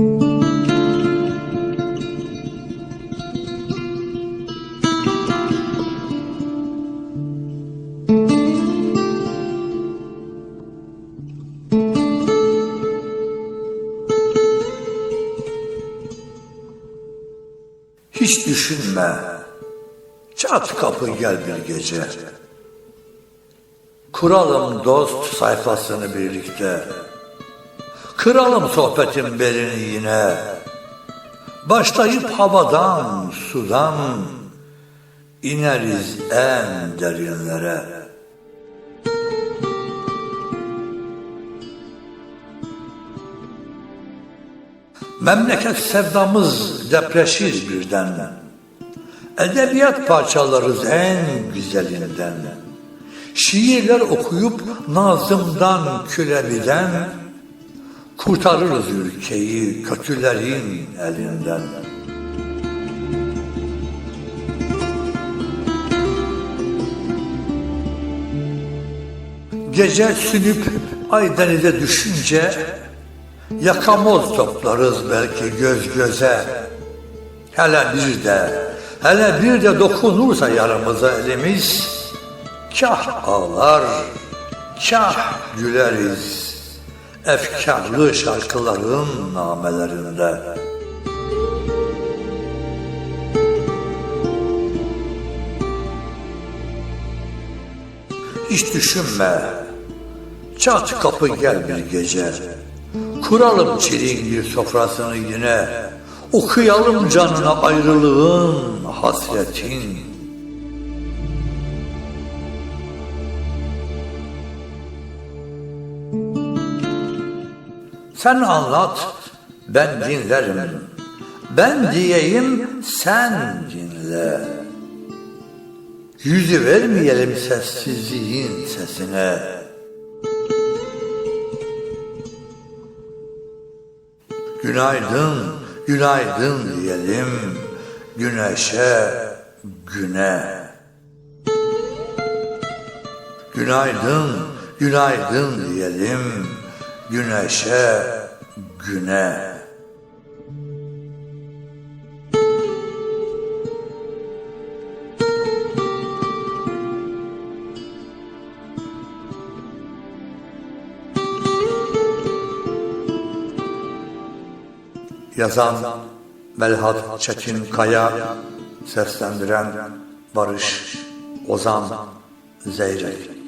Hiç düşünme. Çat kapı gel bir gece. Kuralım dost sayfasını birlikte. Kıralım sohbetin belini yine. Başlayıp havadan, sudan ineriz en derinlere. Memleket sevdamız depreşir birden. Edebiyat parçalarız en güzelinden. Şiirler okuyup nazımdan külebiden kurtarırız ülkeyi kötülerin elinden. Gece sünüp ay denize düşünce Yakamoz toplarız belki göz göze. Hele bir de, hele bir de dokunursa yaramıza elimiz, kah ağlar, kah güleriz. Efkarlı şarkıların namelerinde. Hiç düşünme, çat kapı gel bir gece. Kuralım çilingir sofrasını yine. Okuyalım canına ayrılığın, hasretin. Sen anlat, ben dinlerim. Ben diyeyim, sen dinle. Yüzü vermeyelim sessizliğin sesine. Günaydın, günaydın diyelim güneşe, güne. Günaydın, günaydın diyelim güneşe, güne. Yazan Melhat Çetin Kaya, seslendiren Barış Ozan Zeyrek.